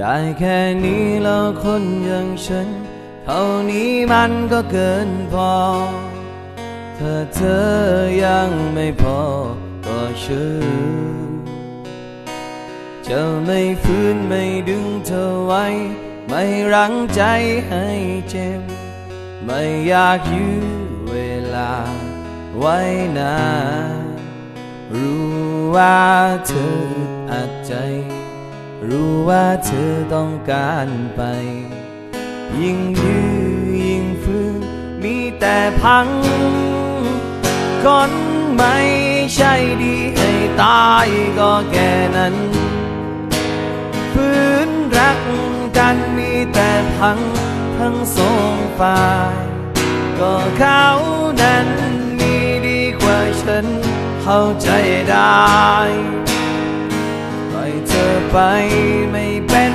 ได้แค่นี้แล้วคนอย่างฉัน เท่านี้มันก็เกินพอ ถ้าเธอยังไม่พอก็เชื่อจะไม่ฟื้นไม่ดึงเธอไว้ ไม่รั้งใจให้เจ็บ ไม่อยากยื้อเวลาไว้นานรู้ว่าเธออัดใจ รู้ว่าเธอต้องการไป ยิ่งยื้อยิ่งฟื้นมีแต่พังคนไม่ใช่ดีให้ตายก็แค่นั้นฟื้นรักกันมีแต่พังทั้งสองฝ่าย ก็เขานั้นมีดีกว่าฉันเข้าใจได้ ไปไม่เป็น